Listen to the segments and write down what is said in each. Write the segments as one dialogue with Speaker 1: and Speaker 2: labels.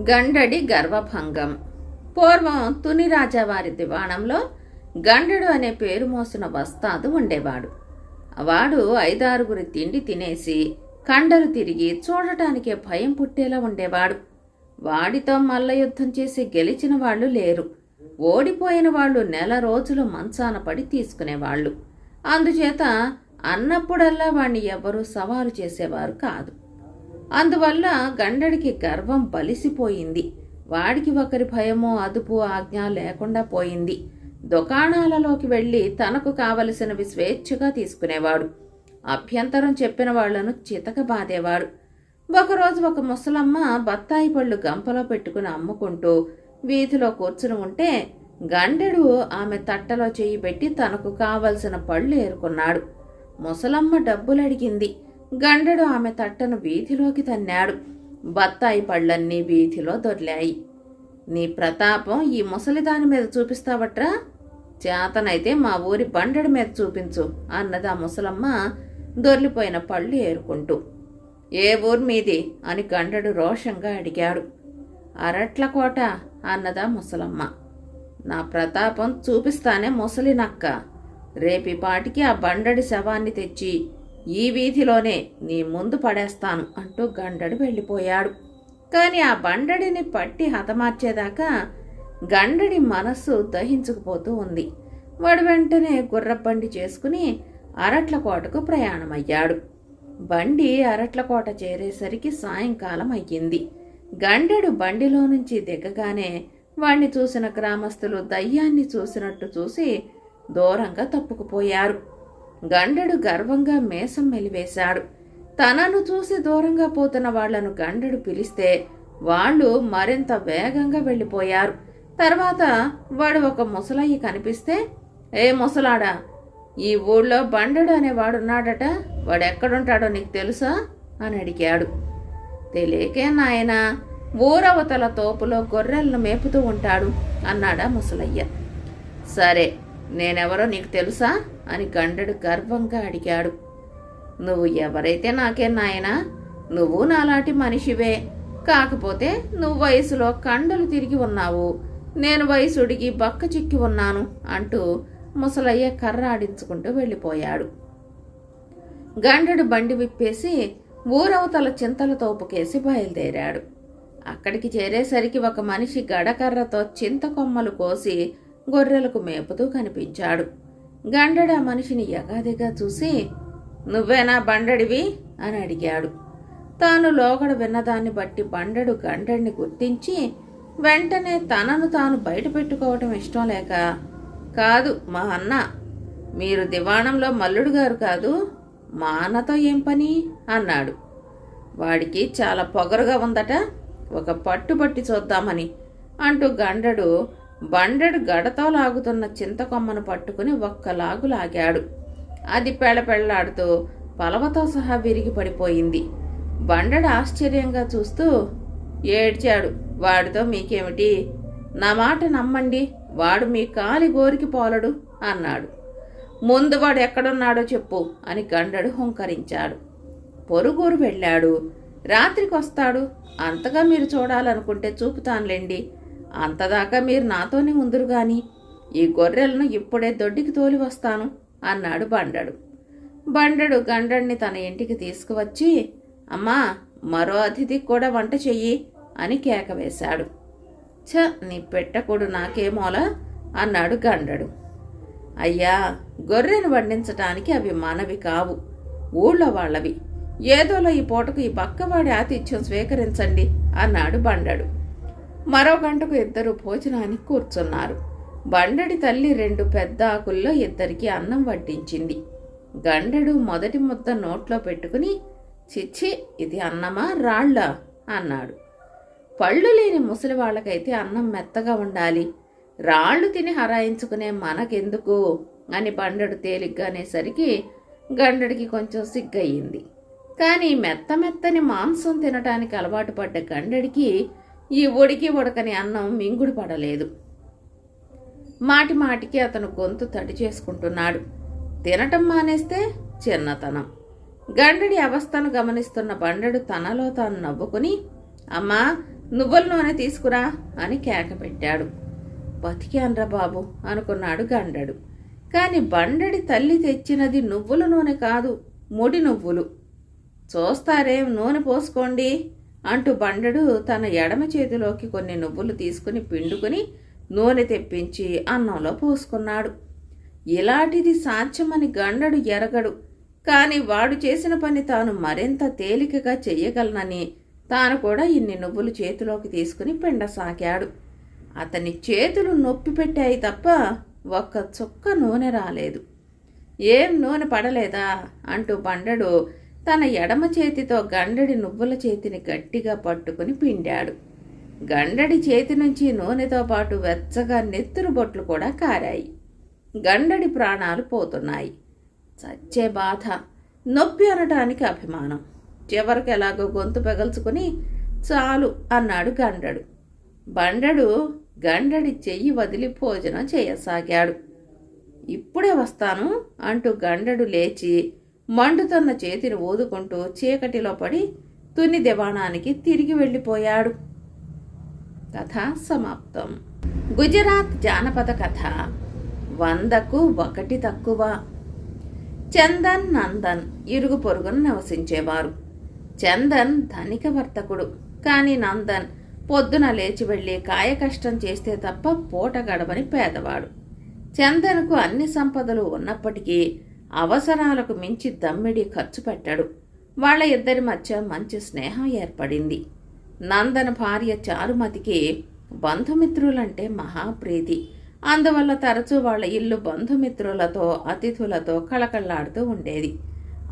Speaker 1: గండడి గర్వభంగం. పూర్వం తుని రాజావారి దివాణంలో గండడు అనే పేరు మోసిన వస్తాదు ఉండేవాడు. వాడు ఐదారుగురి తిండి తినేసి కండలు తిరిగి చూడటానికే భయం పుట్టేలా ఉండేవాడు. వాడితో మల్ల యుద్ధం చేసి గెలిచిన వాళ్ళు లేరు. ఓడిపోయిన వాళ్ళు నెల రోజులు మంచాన పడి తీసుకునేవాళ్ళు. అందుచేత అన్నప్పుడల్లా వాణ్ణి ఎవరూ సవాలు చేసేవారు కాదు. అందువల్ల గండడికి గర్వం బలిసిపోయింది. వాడికి ఒకరి భయమో అదుపు ఆజ్ఞ లేకుండా పోయింది. దుకాణాలలోకి వెళ్ళి తనకు కావలసినవి స్వేచ్ఛగా తీసుకునేవాడు. అభ్యంతరం చెప్పిన వాళ్ళను చితక బాదేవాడు. ఒకరోజు ఒక ముసలమ్మ బత్తాయి పళ్ళు గంపలో పెట్టుకుని అమ్ముకుంటూ వీధిలో కూర్చుని ఉంటే గండెడు ఆమె తట్టలో చేయి పెట్టి తనకు కావలసిన పళ్ళు ఏరుకున్నాడు. ముసలమ్మ డబ్బులు అడిగింది గండెడు ఆమె తట్టను వీధిలోకి తన్నాడు. బత్తాయి పళ్ళన్నీ వీధిలో దొర్లాయి. నీ ప్రతాపం ఈ ముసలిదాని మీద చూపిస్తావట్రా? చేతనైతే మా ఊరి బండడి మీద చూపించు అన్నది ఆ ముసలమ్మ దొర్లిపోయిన పళ్ళు ఏరుకుంటూ. ఏ ఊరు మీది? అని గండడు రోషంగా అడిగాడు. అరట్ల కోట అన్నదా ముసలమ్మ. నా ప్రతాపం చూపిస్తానే ముసలి నక్క రేపి పాటికి ఆ బండడి శవాన్ని తెచ్చి ఈ వీధిలోనే నీ ముందు పడేస్తాను అంటూ గండడు వెళ్ళిపోయాడు. కాని ఆ బండడిని పట్టి హతమార్చేదాకా గండడి మనస్సు దహించుకుపోతూ ఉంది. వాడు వెంటనే గుర్రబండి చేసుకుని అరట్లకోటకు ప్రయాణమయ్యాడు. బండి అరట్లకోట చేరేసరికి సాయంకాలం అయ్యింది. గండెడు బండిలో నుంచి దిగగానే వాణ్ణి చూసిన గ్రామస్తులు దయ్యాన్ని చూసినట్టు చూసి దూరంగా తప్పుకుపోయారు. గండెడు గర్వంగా మేసం మెలివేశాడు. తనను చూసి దూరంగా పోతున్న వాళ్ళను గండెడు పిలిస్తే వాళ్ళు మరింత వేగంగా వెళ్ళిపోయారు. తర్వాత వాడు ఒక ముసలయ్య కనిపిస్తే ఏ ముసలాడా ఈ ఊళ్ళో బండెడు అనేవాడున్నాడట వాడెక్కడుంటాడో నీకు తెలుసా? అని అడిగాడు. తెలియకే నాయన ఊరవతల తోపులో గొర్రెలను మేపుతూ ఉంటాడు అన్నాడా ముసలయ్య. సరే నేనెవరో నీకు తెలుసా? అని గండడు గర్వంగా అడిగాడు. నువ్వు ఎవరైతే నాకే నాయనా నువ్వు నాలాంటి మనిషివే. కాకపోతే నువ్వు వయసులో కండలు తిరిగి ఉన్నావు. నేను వయసుడికి బక్క చిక్కి ఉన్నాను అంటూ ముసలయ్య కర్ర ఆడించుకుంటూ వెళ్ళిపోయాడు. గండడు బండి విప్పేసి ఊరవతల చింతల తోపుకేసి బయలుదేరాడు. అక్కడికి చేరేసరికి ఒక మనిషి గడకర్రతో చింత కొమ్మలు కోసి గొర్రెలకు మేపుతూ కనిపించాడు. గండడ మనిషిని యగాదిగా చూసి నువ్వేనా బండడివి? అని అడిగాడు. తాను లోగడ విన్నదాన్ని బట్టి బండడు గండడిని గుర్తించి వెంటనే తనను తాను బయట పెట్టుకోవటం ఇష్టం లేక. కాదు మా అన్న. మీరు దివాణంలో మల్లుడు గారు కాదు మా అన్నతో ఏం పని? అన్నాడు. వాడికి చాలా పొగరుగా ఉందట. ఒక పట్టుబట్టి చూద్దామని. అంటూ గండడు బండెడు గడతో లాగుతున్న చింతకొమ్మను పట్టుకుని ఒక్కలాగు లాగాడు. అది పెళ్ళపెళ్ళాడుతూ పలవతో సహా విరిగి పడిపోయింది. బండడు ఆశ్చర్యంగా చూస్తూ ఏడ్చాడు. వాడితో మీకేమిటి? నా మాట నమ్మండి. వాడు మీ కాలి గోరికి పోలడు అన్నాడు. ముందు వాడు ఎక్కడున్నాడో చెప్పు అని గండడు హుంకరించాడు. పొరుగురు వెళ్ళాడు. రాత్రికొస్తాడు. అంతగా మీరు చూడాలనుకుంటే చూపుతానులేండి అంతదాకా మీరు నాతోనే ఉందరు గాని. ఈ గొర్రెలను ఇప్పుడే దొడ్డికి తోలి వస్తాను అన్నాడు బండడు. బండడు గండడిని తన ఇంటికి తీసుకువచ్చి అమ్మా మరో అతిథికి కూడా వంట చెయ్యి అని కేక వేశాడు. ఛ నీ పెట్టకూడు నాకేమోలా అన్నాడు గండడు. అయ్యా గొర్రెను వండించటానికి అవి మనవి కావు ఊళ్ళో వాళ్ళవి. ఏదోలో ఈ పూటకు ఈ పక్కవాడి ఆతిథ్యం స్వీకరించండి అన్నాడు బండడు. మరో గంటకు ఇద్దరు భోజనానికి కూర్చున్నారు. బండడి తల్లి రెండు పెద్ద ఆకుల్లో ఇద్దరికి అన్నం వడ్డించింది. గండడు మొదటి ముద్ద నోట్లో పెట్టుకుని చిచ్చి ఇది అన్నమా? రాళ్ళా? అన్నాడు. పళ్ళు లేని ముసలి వాళ్ళకైతే అన్నం మెత్తగా ఉండాలి. రాళ్ళు తిని హరాయించుకునే మనకెందుకు? అని బండడు తేలిగ్గా అనేసరికి గండడికి కొంచెం సిగ్గయింది కానీ మెత్త మెత్తని మాంసం తినటానికి అలవాటు పడ్డ గండడికి ఈ ఉడికి ఉడకని అన్నం మింగుడు పడలేదు. మాటి మాటికి అతను గొంతు తడి చేసుకుంటున్నాడు. తినటం మానేస్తే చిన్నతనం. గండడి అవస్థను గమనిస్తున్న బండడు తనలో తాను నవ్వుకుని అమ్మా నువ్వుల నూనె తీసుకురా అని కేక పెట్టాడు. బతికాన్రా బాబు అనుకున్నాడు గండడు. కాని బండడి తల్లి తెచ్చినది నువ్వుల నూనె కాదు ముడి నువ్వులు. చూస్తారేం నూనె పోసుకోండి అంటూ బండడు తన ఎడమ చేతిలోకి కొన్ని నువ్వులు తీసుకుని పిండుకుని నూనె తెప్పించి అన్నంలో పోసుకున్నాడు. ఇలాంటిది సాధ్యమని గండడు ఎరగడు. కాని వాడు చేసిన పని తాను మరింత తేలికగా చెయ్యగలనని తాను కూడా ఇన్ని నువ్వులు చేతిలోకి తీసుకుని పిండసాగాడు. అతని చేతులు నొప్పి పెట్టాయి తప్ప ఒక్క చుక్క నూనె రాలేదు. ఏం నూనె పడలేదా? అంటూ బండడు తన ఎడమ చేతితో గండడి నువ్వుల చేతిని గట్టిగా పట్టుకుని పిండాడు. గండడి చేతి నుంచి నూనెతో పాటు వెచ్చగా నెత్తురు బొట్లు కూడా కారాయి. గండడి ప్రాణాలు పోతున్నాయి. చచ్చే బాధ నొప్పి అనటానికి అభిమానం. చివరికి ఎలాగో గొంతు పెగల్చుకుని చాలు అన్నాడు గండడు. బండడు గండడి చెయ్యి వదిలి భోజనం చేయసాగాడు. ఇప్పుడే వస్తాను అంటూ గండడు లేచి మండుతున్న చేతిని ఊదుకుంటూ చీకటిలో పడి తుని దివాణానికి తిరిగి వెళ్ళిపోయాడు. కథ సమాప్తం. గుజరాత్ జానపద కథ వందకు ఒకటి తక్కువ. చందన్ నందన్ ఇరుగు పొరుగును నివసించేవారు. చందన్ ధనిక వర్తకుడు. కానీ నందన్ పొద్దున లేచి వెళ్ళి కాయకష్టం చేస్తే తప్ప పూట గడవని పేదవాడు. చందన్కు అన్ని సంపదలు ఉన్నప్పటికీ అవసరాలకు మించి దమ్మిడి ఖర్చు పెట్టాడు. వాళ్ళ ఇద్దరి మధ్య మంచి స్నేహం ఏర్పడింది. నందన భార్య చారుమతికి బంధుమిత్రులంటే మహాప్రీతి. అందువల్ల తరచూ వాళ్ళ ఇల్లు బంధుమిత్రులతో అతిథులతో కళకళలాడుతూ ఉండేది.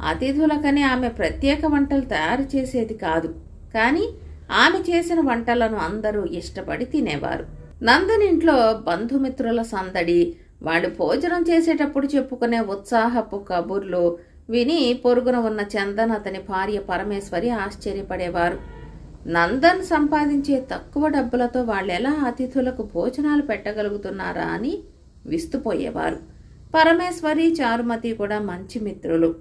Speaker 1: అతిథులకని ఆమె ప్రత్యేక వంటలు తయారు చేసేది కాదు. కానీ ఆమె చేసిన వంటలను అందరూ ఇష్టపడి తినేవారు. నందనింట్లో బంధుమిత్రుల సందడి వాళ్ళు భోజనం చేసేటప్పుడు చెప్పుకునే ఉత్సాహపు కబుర్లు విని పొరుగున ఉన్న చందన్ అతని భార్య పరమేశ్వరి ఆశ్చర్యపడేవారు. నందన్ సంపాదించే తక్కువ డబ్బులతో వాళ్ళెలా అతిథులకు భోజనాలు పెట్టగలుగుతున్నారా అని విస్తుపోయేవారు. పరమేశ్వరి చారుమతి కూడా మంచి మిత్రులు.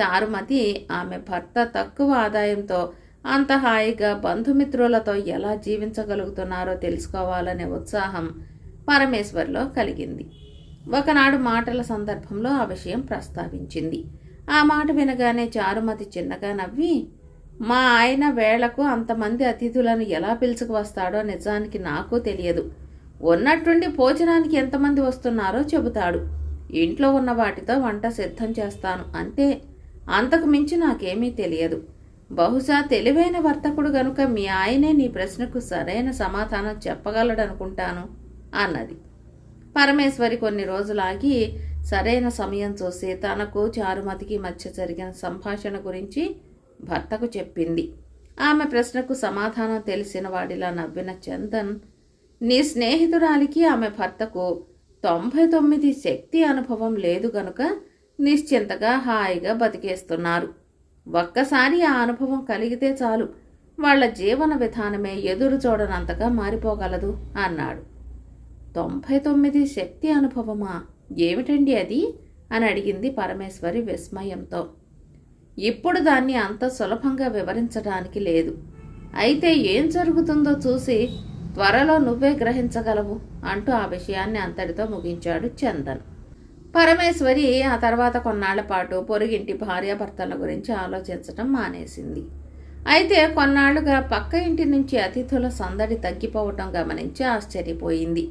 Speaker 1: చారుమతి ఆమె భర్త తక్కువ ఆదాయంతో అంత హాయిగా బంధుమిత్రులతో ఎలా జీవించగలుగుతున్నారో తెలుసుకోవాలనే ఉత్సాహం పరమేశ్వర్లో కలిగింది. ఒకనాడు మాటల సందర్భంలో ఆ విషయం ప్రస్తావించింది. ఆ మాట వినగానే చారుమతి చిన్నగా నవ్వి మా ఆయన వేళకు అంతమంది అతిథులను ఎలా పిలుచుకు వస్తాడో నిజానికి నాకు తెలియదు. ఉన్నట్టుండి భోజనానికి ఎంతమంది వస్తున్నారో చెబుతాడు. ఇంట్లో ఉన్న వాటితో వంట సిద్ధం చేస్తాను. అంతే. అంతకు మించి నాకేమీ తెలియదు. బహుశా తెలివైన వర్తకుడు గనుక మీ ఆయనే నీ ప్రశ్నకు సరైన సమాధానం చెప్పగలడనుకుంటాను అన్నది. పరమేశ్వరి కొన్ని రోజులాగి సరైన సమయం చూసి తనకు చారుమతికి మధ్య జరిగిన సంభాషణ గురించి భర్తకు చెప్పింది. ఆమె ప్రశ్నకు సమాధానం తెలిసిన వాడిలా నవ్విన చందన్ నీ స్నేహితురాలికి ఆమె భర్తకు తొంభై తొమ్మిది శక్తి అనుభవం లేదు గనుక నిశ్చింతగా హాయిగా బతికేస్తున్నారు. ఒక్కసారి ఆ అనుభవం కలిగితే చాలు. వాళ్ళ జీవన విధానమే ఎదురు చూడనంతగా మారిపోగలదు అన్నాడు. తొంభై తొమ్మిది శక్తి అనుభవమా? ఏమిటండి అది? అని అడిగింది పరమేశ్వరి విస్మయంతో. ఇప్పుడు దాన్ని అంత సులభంగా వివరించడానికి లేదు. అయితే ఏం జరుగుతుందో చూసి త్వరలో నువ్వే గ్రహించగలవు అంటూ ఆ విషయాన్ని అంతటితో ముగించాడు చందన్. పరమేశ్వరి ఆ తర్వాత కొన్నాళ్ళ పాటు పొరుగింటి భార్యాభర్తల గురించి ఆలోచించటం మానేసింది. అయితే కొన్నాళ్ళుగా పక్క ఇంటి నుంచి అతిథుల సందడి తగ్గిపోవటం గమనించి ఆశ్చర్యపోయింది.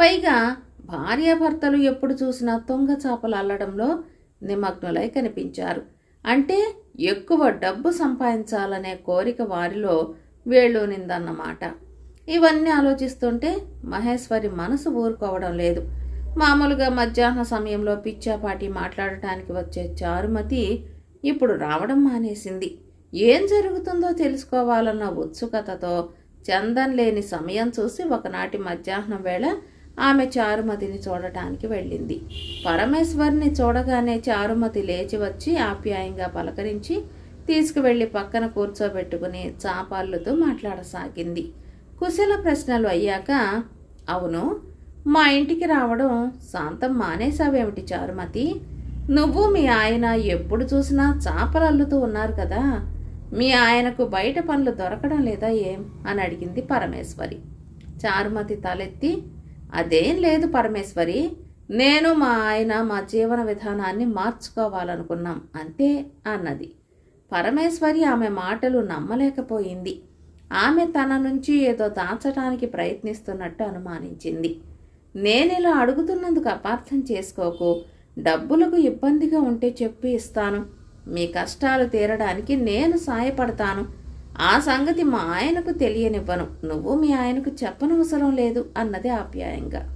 Speaker 1: పైగా భార్యాభర్తలు ఎప్పుడు చూసినా తొంగ చేపలు అల్లడంలో నిమగ్నులై కనిపించారు. అంటే ఎక్కువ డబ్బు సంపాదించాలనే కోరిక వారిలో వేళ్ళూనిందన్నమాట ఇవన్నీ ఆలోచిస్తుంటే మహేశ్వరి మనసు ఊరుకోవడం లేదు. మామూలుగా మధ్యాహ్న సమయంలో పిచ్చాపాటి మాట్లాడటానికి వచ్చే చారుమతి ఇప్పుడు రావడం మానేసింది. ఏం జరుగుతుందో తెలుసుకోవాలన్న ఉత్సుకతతో చందన్ లేని సమయం చూసి ఒకనాటి మధ్యాహ్నం వేళ ఆమె చారుమతిని చూడటానికి వెళ్ళింది. పరమేశ్వర్ని చూడగానే చారుమతి లేచి వచ్చి ఆప్యాయంగా పలకరించి తీసుకువెళ్ళి పక్కన కూర్చోబెట్టుకుని చాపాళ్ళుతో మాట్లాడసాగింది. కుశల ప్రశ్నలు అయ్యాక అవును మా ఇంటికి రావడం శాంతం మానేశావేమిటి చారుమతి? నువ్వు మీ ఆయన ఎప్పుడు చూసినా చాపలు అల్లుతూ ఉన్నారు కదా. మీ ఆయనకు బయట పనులు దొరకడం లేదా ఏం? అని అడిగింది పరమేశ్వరి. చారుమతి తలెత్తి అదేం లేదు పరమేశ్వరి. నేను మా ఆయన మా జీవన విధానాన్ని మార్చుకోవాలనుకున్నాం అంతే అన్నది. పరమేశ్వరి ఆమె మాటలు నమ్మలేకపోయింది. ఆమె తన నుంచి ఏదో దాచడానికి ప్రయత్నిస్తున్నట్టు అనుమానించింది. నేనిలా అడుగుతున్నందుకు అపార్థం చేసుకోకు. డబ్బులకు ఇబ్బందిగా ఉంటే చెప్పి ఇస్తాను. మీ కష్టాలు తీరడానికి నేను సాయపడతాను. ఆ సంగతి మా ఆయనకు తెలియనివ్వను. నువ్వు మీ ఆయనకు చెప్పనవసరం లేదు అన్నది ఆప్యాయంగా.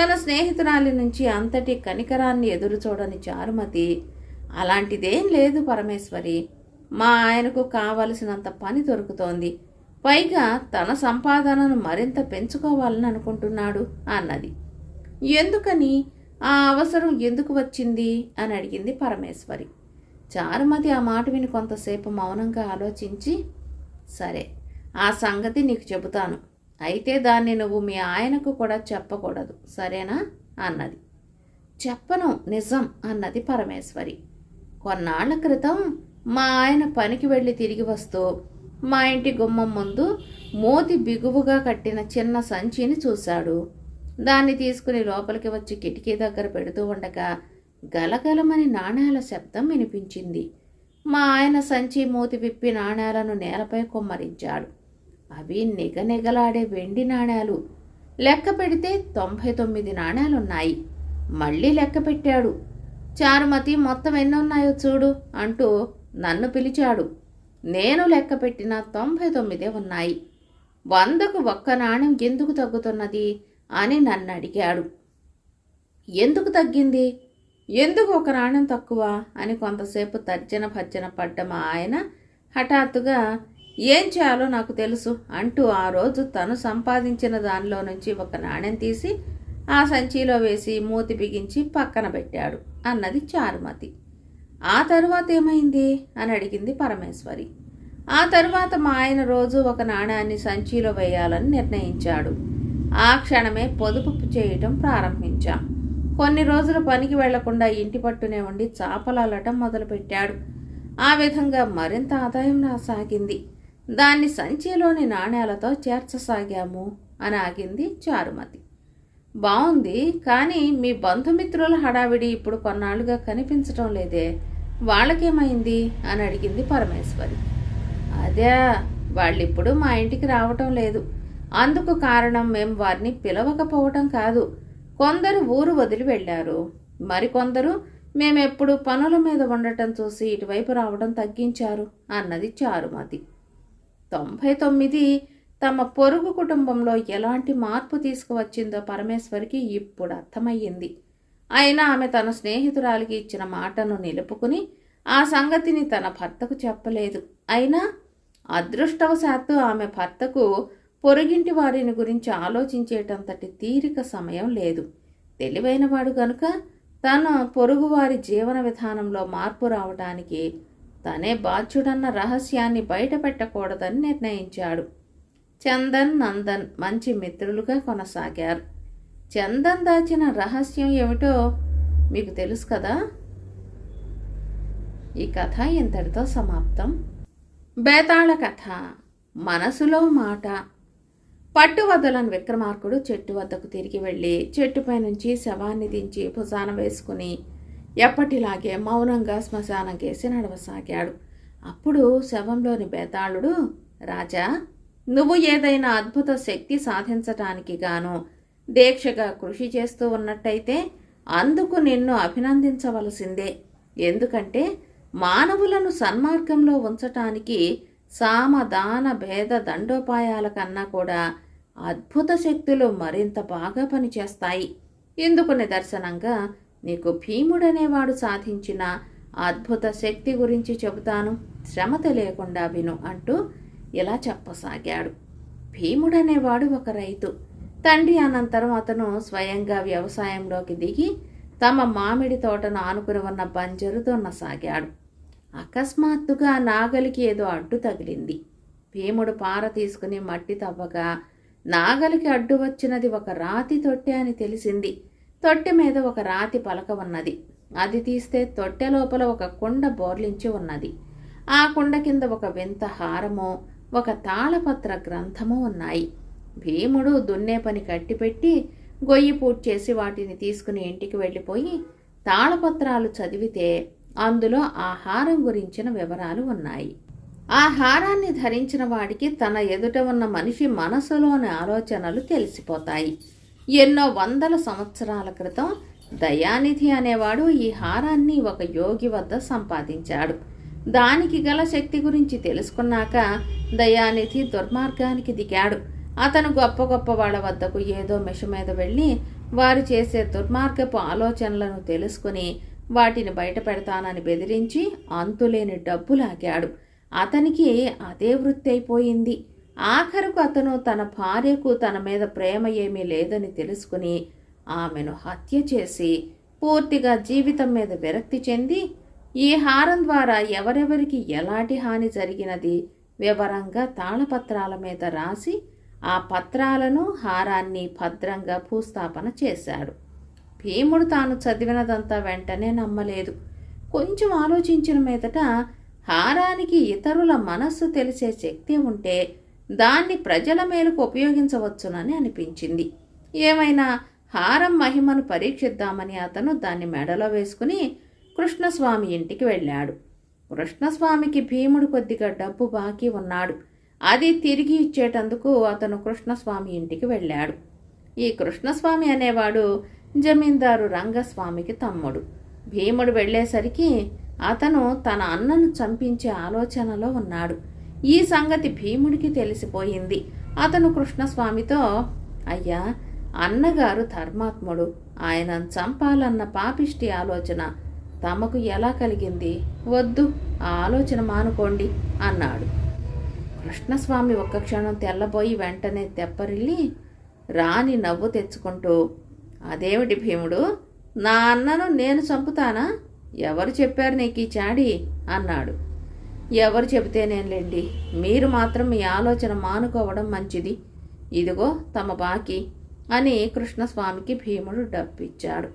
Speaker 1: తన స్నేహితురాలి నుంచి అంతటి కనికరాన్ని ఎదురుచూడని చారుమతి అలాంటిదేం లేదు పరమేశ్వరి. మా ఆయనకు కావలసినంత పని దొరుకుతోంది. పైగా తన సంపాదనను మరింత పెంచుకోవాలని అనుకుంటున్నాడు అన్నది. ఎందుకని? ఆ అవసరం ఎందుకు వచ్చింది? అని అడిగింది పరమేశ్వరి. చారుమతి ఆ మాట విని కొంతసేపు మౌనంగా ఆలోచించి సరే ఆ సంగతి నీకు చెబుతాను. అయితే దాన్ని నువ్వు మీ ఆయనకు కూడా చెప్పకూడదు సరేనా? అన్నది. చెప్పను నిజం అన్నది పరమేశ్వరి. కొన్నాళ్ళ క్రితం మా ఆయన పనికి వెళ్ళి తిరిగి వస్తూ మా ఇంటి గుమ్మం ముందు మోతి బిగువుగా కట్టిన చిన్న సంచిని చూశాడు. దాన్ని తీసుకుని లోపలికి వచ్చి కిటికీ దగ్గర పెడుతూ ఉండగా గలగలమని నాణేల శబ్దం వినిపించింది. మా ఆయన సంచి మూతి విప్పి నాణేలను నేలపై కుమ్మరించాడు. అవి నిగనిగలాడే వెండి నాణేలు. లెక్క పెడితే తొంభై తొమ్మిది నాణేలున్నాయి. మళ్ళీ లెక్క పెట్టాడు. చారుమతి మొత్తం ఎన్నున్నాయో చూడు అంటూ నన్ను పిలిచాడు. నేను లెక్క పెట్టిన తొంభై తొమ్మిదే ఉన్నాయి. వందకు ఒక్క నాణ్యం ఎందుకు తగ్గుతున్నది అని నన్ను అడిగాడు. ఎందుకు తగ్గింది? ఎందుకు ఒక రాణం తక్కువ అని కొంతసేపు తర్జన భర్జన పడ్డ మా ఆయన హఠాత్తుగా ఏం చేయాలో నాకు తెలుసు అంటూ ఆ రోజు తను సంపాదించిన దానిలో నుంచి ఒక నాణ్యం తీసి ఆ సంచిలో వేసి మూతి బిగించి పక్కన పెట్టాడు అన్నది చారుమతి. ఆ తరువాత ఏమైంది? అని అడిగింది పరమేశ్వరి. ఆ తరువాత మా ఆయన రోజు ఒక నాణ్యాన్ని సంచిలో వేయాలని నిర్ణయించాడు. ఆ క్షణమే పొదుపు చేయటం ప్రారంభించాం. కొన్ని రోజులు పనికి వెళ్ళకుండా ఇంటి పట్టునే ఉండి చాపలాలటం మొదలుపెట్టాడు. ఆ విధంగా మరింత ఆదాయం రాసాగింది. దాన్ని సంచిలోని నాణేలతో చేర్చసాగాము అని ఆగింది చారుమతి. బాగుంది కానీ మీ బంధుమిత్రుల హడావిడి ఇప్పుడు కొన్నాళ్ళుగా కనిపించటం లేదే. వాళ్ళకేమైంది? అని అడిగింది పరమేశ్వరి. అదే వాళ్ళిప్పుడు మా ఇంటికి రావటం లేదు. అందుకు కారణం మేము వారిని పిలవకపోవటం కాదు. కొందరు ఊరు వదిలి వెళ్ళారు. మరికొందరు మేమెప్పుడు పనుల మీద ఉండటం చూసి ఇటువైపు రావడం తగ్గించారు అన్నది చారుమతి. తొంభై తొమ్మిది తమ పొరుగు కుటుంబంలో ఎలాంటి మార్పు తీసుకువచ్చిందో పరమేశ్వరికి ఇప్పుడు అర్థమయ్యింది. అయినా ఆమె తన స్నేహితురాలికి ఇచ్చిన మాటను నిలుపుకుని ఆ సంగతిని తన భర్తకు చెప్పలేదు. అయినా అదృష్టవశాత్తు ఆమె భర్తకు పొరుగింటి వారిని గురించి ఆలోచించేటంతటి తీరిక సమయం లేదు. తెలివైనవాడు గనుక తన పొరుగువారి జీవన విధానంలో మార్పు రావడానికి తనే బాధ్యుడన్న రహస్యాన్ని బయటపెట్టకూడదని నిర్ణయించాడు. చందన్ నందన్ మంచి మిత్రులుగా కొనసాగారు. చందన్ దాచిన రహస్యం ఏమిటో మీకు తెలుసు కదా? ఈ కథ ఇంతటితో సమాప్తం. బేతాళ కథ. మనసులో మాట. పట్టు వదలని విక్రమార్కుడు చెట్టు వద్దకు తిరిగి వెళ్ళి చెట్టుపై నుంచి శవాన్ని దించి భుజాన వేసుకుని ఎప్పటిలాగే మౌనంగా శ్మశానం చేసి నడవసాగాడు. అప్పుడు శవంలోని బేతాళుడు రాజా నువ్వు ఏదైనా అద్భుత శక్తి సాధించటానికి గాను దీక్షగా కృషి చేస్తూ ఉన్నట్టయితే అందుకు నిన్ను అభినందించవలసిందే. ఎందుకంటే మానవులను సన్మార్గంలో ఉంచటానికి సామదాన భేద దండోపాయాల కన్నా కూడా అద్భుత శక్తులు మరింత బాగా పనిచేస్తాయి. ఇందుకు నిదర్శనంగా నీకు భీముడనేవాడు సాధించిన అద్భుత శక్తి గురించి చెబుతాను. శ్రమ తెలియకుండా విను అంటూ ఇలా చెప్పసాగాడు. భీముడనేవాడు ఒక రైతు. తండ్రి అనంతరం అతను స్వయంగా వ్యవసాయంలోకి దిగి తమ మామిడి తోటను ఆనుకుని ఉన్న బంజరు దున్నసాగాడు అకస్మాత్తుగా నాగలికి ఏదో అడ్డు తగిలింది. భీముడు పార తీసుకుని మట్టి తవ్వగా నాగలికి అడ్డు వచ్చినది ఒక రాతి తొట్టె అని తెలిసింది. తొట్టె మీద ఒక రాతి పలక ఉన్నది. అది తీస్తే తొట్టె లోపల ఒక కుండ బోర్లించి ఉన్నది. ఆ కుండ కింద ఒక వింత హారము ఒక తాళపత్ర గ్రంథము ఉన్నాయి. భీముడు దున్నే పని కట్టిపెట్టి గొయ్యి పూడ్చేసి వాటిని తీసుకుని ఇంటికి వెళ్ళిపోయి తాళపత్రాలు చదివితే అందులో ఆహారం గురించిన వివరాలు ఉన్నాయి. ఆ హారాన్ని ధరించిన వాడికి తన ఎదుట ఉన్న మనిషి మనసులోని ఆలోచనలు తెలిసిపోతాయి. ఎన్నో వందల సంవత్సరాల క్రితం దయానిధి అనేవాడు ఈ హారాన్ని ఒక యోగి వద్ద సంపాదించాడు. దానికి గల శక్తి గురించి తెలుసుకున్నాక దయానిధి దుర్మార్గానికి దిగాడు. అతను గొప్ప గొప్ప వాళ్ళ వద్దకు ఏదో మిష మీద వెళ్ళి వారు చేసే దుర్మార్గపు ఆలోచనలను తెలుసుకుని వాటిని బయట పెడతానని బెదిరించి అంతులేని డబ్బు లాగాడు. అతనికి అదే వృత్తి అయిపోయింది. ఆఖరుకు అతను తన భార్యకు తన మీద ప్రేమ ఏమీ లేదని తెలుసుకుని ఆమెను హత్య చేసి పూర్తిగా జీవితం మీద విరక్తి చెంది ఈ హారం ద్వారా ఎవరెవరికి ఎలాంటి హాని జరిగినది వివరంగా తాళపత్రాల మీద రాసి ఆ పత్రాలను హారాన్ని భద్రంగా భూస్థాపన చేశాడు. భీముడు తాను చదివినదంతా వెంటనే నమ్మలేదు. కొంచెం ఆలోచించిన మీదట హారానికి ఇతరుల మనస్సు తెలిసే శక్తి ఉంటే దాన్ని ప్రజల మేలకు ఉపయోగించవచ్చునని అనిపించింది. ఏమైనా హారం మహిమను పరీక్షిద్దామని అతను దాన్ని మెడలో వేసుకుని కృష్ణస్వామి ఇంటికి వెళ్ళాడు. కృష్ణస్వామికి భీముడు కొద్దిగా డబ్బు బాకీ ఉన్నాడు. అది తిరిగి ఇచ్చేటందుకు అతను కృష్ణస్వామి ఇంటికి వెళ్ళాడు. ఈ కృష్ణస్వామి అనేవాడు జమీందారు రంగస్వామికి తమ్ముడు. భీముడు వెళ్ళేసరికి అతను తన అన్నను చంపించే ఆలోచనలో ఉన్నాడు. ఈ సంగతి భీముడికి తెలిసిపోయింది. అతను కృష్ణస్వామితో అయ్యా అన్నగారు ధర్మాత్ముడు. ఆయనను చంపాలన్న పాపిష్టి ఆలోచన తమకు ఎలా కలిగింది? వద్దు ఆ ఆలోచన మానుకోండి అన్నాడు. కృష్ణస్వామి ఒక్క క్షణం తెల్లబోయి వెంటనే తెప్పరిల్లి రాని నవ్వు తెచ్చుకుంటూ అదేమిటి భీముడు? నా అన్నను నేను చంపుతానా? ఎవరు చెప్పారు నీకు ఈ చాడి? అన్నాడు. ఎవరు చెబితేనేంలేండి మీరు మాత్రం మీ ఆలోచన మానుకోవడం మంచిది. ఇదిగో తమ బాకీ అని కృష్ణస్వామికి భీముడు డబ్బిచ్చాడు.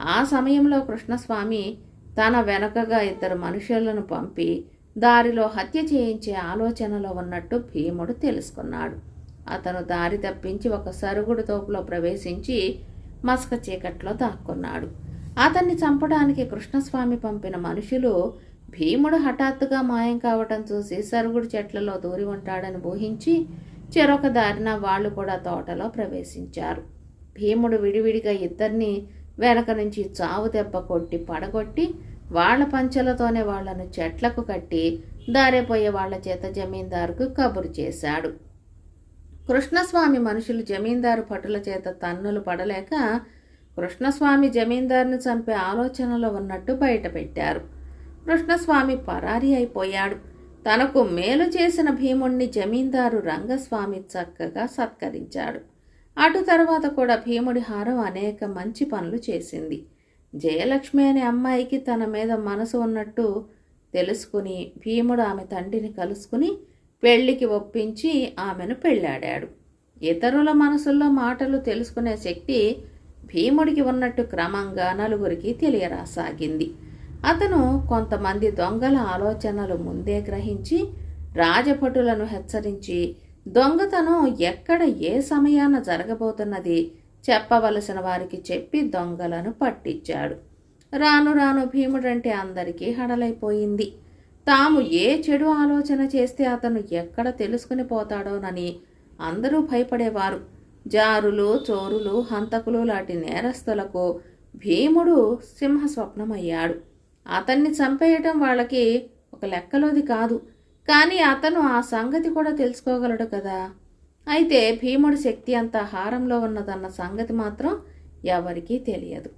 Speaker 1: ఆ సమయంలో కృష్ణస్వామి తన వెనకగా ఇద్దరు మనుషులను పంపి దారిలో హత్య చేయించే ఆలోచనలో ఉన్నట్టు భీముడు తెలుసుకున్నాడు. అతను దారి తప్పించి ఒక సరుగుడు తోపులో ప్రవేశించి మసక చీకట్లో దాక్కున్నాడు. అతన్ని చంపడానికి కృష్ణస్వామి పంపిన మనుషులు భీముడు హఠాత్తుగా మాయం కావటం చూసి సరుగుడు చెట్లలో దూరి ఉంటాడని ఊహించి చెరొక దారిన వాళ్ళు కూడా తోటలో ప్రవేశించారు. భీముడు విడివిడిగా ఇద్దరిని వెనక నుంచి చావు దెబ్బ కొట్టి పడగొట్టి వాళ్ళ పంచెలతోనే వాళ్ళను చెట్లకు కట్టి దారిపోయే వాళ్ళ చేత జమీందారుకు కబురు చేశాడు. కృష్ణస్వామి మనుషులు జమీందారు పటుల చేత తన్నులు పడలేక కృష్ణస్వామి జమీందారుని చంపే ఆలోచనలో ఉన్నట్టు బయటపెట్టారు కృష్ణస్వామి పరారీ అయిపోయాడు. తనకు మేలు చేసిన భీముణ్ణి జమీందారు రంగస్వామి చక్కగా సత్కరించాడు. అటు తర్వాత కూడా భీముడి హారం అనేక మంచి పనులు చేసింది. జయలక్ష్మి అనే అమ్మాయికి తన మీద మనసు ఉన్నట్టు తెలుసుకుని భీముడు ఆమె తండ్రిని కలుసుకుని పెళ్ళికి ఒప్పించి ఆమెను పెళ్ళాడాడు ఇతరుల మనసుల్లో మాటలు తెలుసుకునే శక్తి భీముడికి ఉన్నట్టు క్రమంగా నలుగురికి తెలియరాసాగింది. అతను కొంతమంది దొంగల ఆలోచనలు ముందే గ్రహించి రాజభటులను హెచ్చరించి దొంగతనం ఎక్కడ ఏ సమయాన జరగబోతున్నది చెప్పవలసిన వారికి చెప్పి దొంగలను పట్టించాడు. రాను రాను భీముడంటే అందరికీ హడలైపోయింది. తాము ఏ చెడు ఆలోచన చేస్తే అతను ఎక్కడ తెలుసుకుని పోతాడోనని అందరూ భయపడేవారు. జారులు చోరులు హంతకులు లాంటి నేరస్తులకు భీముడు సింహ స్వప్నమయ్యాడు అతన్ని చంపేయటం వాళ్ళకి ఒక లెక్కలోది కాదు. కానీ అతను ఆ సంగతి కూడా తెలుసుకోగలడు కదా. అయితే భీముడి శక్తి అంతా హారంలో ఉన్నదన్న సంగతి మాత్రం ఎవరికీ తెలియదు.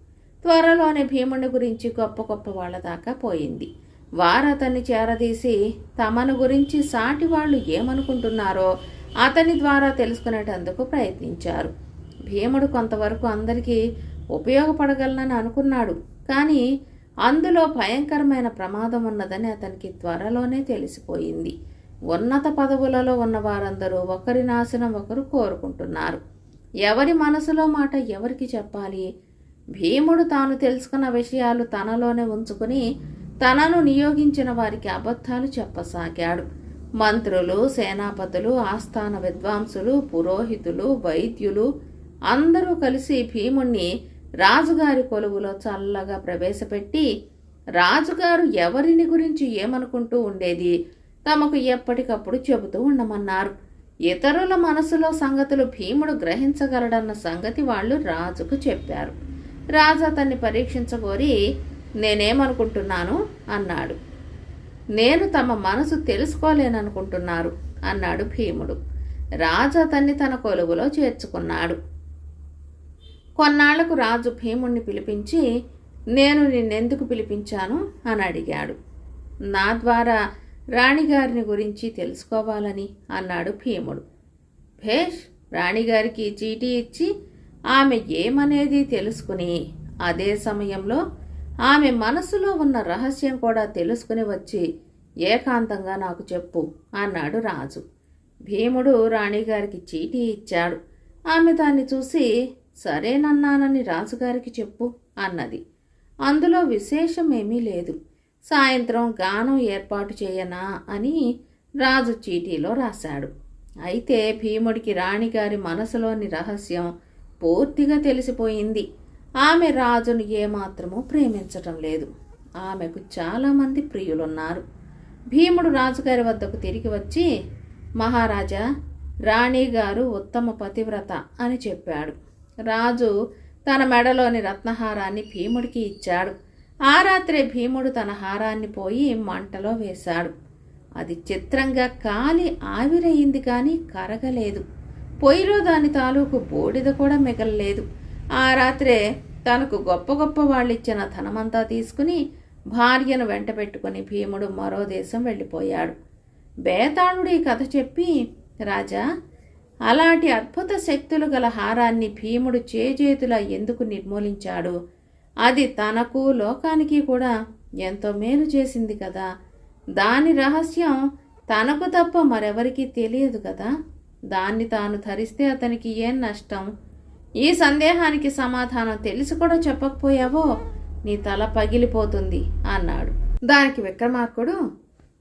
Speaker 1: త్వరలోనే భీముడి గురించి గొప్ప గొప్ప వాళ్ళ దాకా పోయింది. వారు అతన్ని చేరదీసి తమను గురించి సాటి వాళ్ళు ఏమనుకుంటున్నారో అతని ద్వారా తెలుసుకునేటందుకు ప్రయత్నించారు. భీముడు కొంతవరకు అందరికీ ఉపయోగపడగలనని అనుకున్నాడు. కానీ అందులో భయంకరమైన ప్రమాదం ఉన్నదని అతనికి త్వరలోనే తెలిసిపోయింది. ఉన్నత పదవులలో ఉన్న వారందరూ ఒకరి నాశనం ఒకరు కోరుకుంటున్నారు. ఎవరి మనసులో మాట ఎవరికి చెప్పాలి? భీముడు తాను తెలుసుకున్న విషయాలు తనలోనే ఉంచుకుని తనను నియోగించిన వారికి అబద్ధాలు చెప్పసాగాడు. మంత్రులు సేనాపతులు ఆస్థాన విద్వాంసులు పురోహితులు వైద్యులు అందరూ కలిసి భీముణ్ణి రాజుగారి కొలువులో చల్లగా ప్రవేశపెట్టి రాజుగారు ఎవరిని గురించి ఏమనుకుంటూ ఉండేది? తమకు ఎప్పటికప్పుడు చెబుతూ ఉండమన్నారు. ఇతరుల మనసులో సంగతులు భీముడు గ్రహించగలడన్న సంగతి వాళ్ళు రాజుకు చెప్పారు. రాజు అతన్ని పరీక్షించగోరి నేనేమనుకుంటున్నాను? అన్నాడు. నేను తమ మనసు తెలుసుకోలేననుకుంటున్నారు అన్నాడు భీముడు. రాజు అతన్ని తన కొలువులో చేర్చుకున్నాడు. కొన్నాళ్ళకు రాజు భీముణ్ణి పిలిపించి నేను నిన్నెందుకు పిలిపించాను? అని అడిగాడు. నా ద్వారా రాణిగారిని గురించి తెలుసుకోవాలని అన్నాడు భీముడు. భేష్ రాణిగారికి చీటీ ఇచ్చి ఆమె ఏమనేది తెలుసుకుని అదే సమయంలో ఆమె మనసులో ఉన్న రహస్యం కూడా తెలుసుకుని వచ్చి ఏకాంతంగా నాకు చెప్పు అన్నాడు రాజు. భీముడు రాణిగారికి చీటీ ఇచ్చాడు. ఆమె దాన్ని చూసి సరేనన్నానని రాజుగారికి చెప్పు అన్నది. అందులో విశేషమేమీ లేదు. సాయంత్రం గానం ఏర్పాటు చేయనా అని రాజు చీటీలో రాశాడు. అయితే భీముడికి రాణిగారి మనసులోని రహస్యం పూర్తిగా తెలిసిపోయింది. ఆమె రాజును ఏమాత్రమూ ప్రేమించటం లేదు. ఆమెకు చాలామంది ప్రియులున్నారు. భీముడు రాజుగారి వద్దకు తిరిగి వచ్చి మహారాజా రాణి గారు ఉత్తమ పతివ్రత అని చెప్పాడు. రాజు తన మెడలోని రత్నహారాన్ని భీముడికి ఇచ్చాడు. ఆ రాత్రే భీముడు తన హారాన్ని పోయి మంటలో వేశాడు. అది చిత్రంగా కాలి ఆవిరయింది కానీ కరగలేదు. పొయ్యిలో దాని తాలూకు బూడిద కూడా మిగలలేదు. ఆ రాత్రే తనకు గొప్ప గొప్ప వాళ్ళిచ్చిన ధనమంతా తీసుకుని భార్యను వెంట పెట్టుకుని భీముడు మరో దేశం వెళ్ళిపోయాడు. బేతాళుడు ఈ కథ చెప్పి రాజా అలాంటి అద్భుత శక్తులు గల హారాన్ని భీముడు చేజేతులా ఎందుకు నిర్మూలించాడు? అది తనకు లోకానికి కూడా ఎంతో మేలు చేసింది కదా. దాని రహస్యం తనకు తప్ప మరెవరికీ తెలియదు కదా. దాన్ని తాను ధరిస్తే అతనికి ఏం నష్టం? ఈ సందేహానికి సమాధానం తెలిసి కూడా చెప్పకపోయావో నీ తల పగిలిపోతుంది అన్నాడు. దానికి విక్రమార్కుడు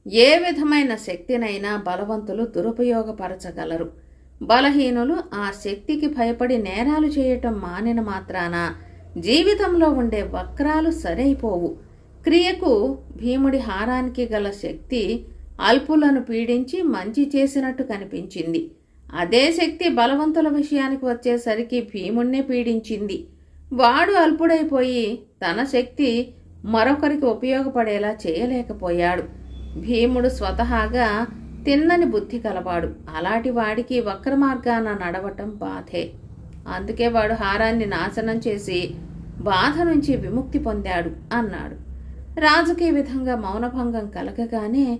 Speaker 1: ఏ విధమైన శక్తినైనా బలవంతులు దురుపయోగపరచగలరు. బలహీనులు ఆ శక్తికి భయపడి నేరాలు చేయటం మానిన మాత్రాన జీవితంలో ఉండే వక్రాలు సరైపోవు. క్రియకు భీముడి హారానికి గల శక్తి అల్పులను పీడించి మంచి చేసినట్టు కనిపించింది. అదే శక్తి బలవంతుల విషయానికి వచ్చేసరికి భీముణ్ణే పీడించింది. వాడు అల్పుడైపోయి తన శక్తి మరొకరికి ఉపయోగపడేలా చేయలేకపోయాడు. భీముడు స్వతహాగా తిన్నని బుద్ధి కలవాడు. అలాంటి వాడికి వక్ర మార్గాన నడవటం బాధే. అందుకే వాడు హారాన్ని నాశనం చేసి బాధ నుంచి విముక్తి పొందాడు అన్నాడు. రాజుకి విధంగా మౌనభంగం కలగగానే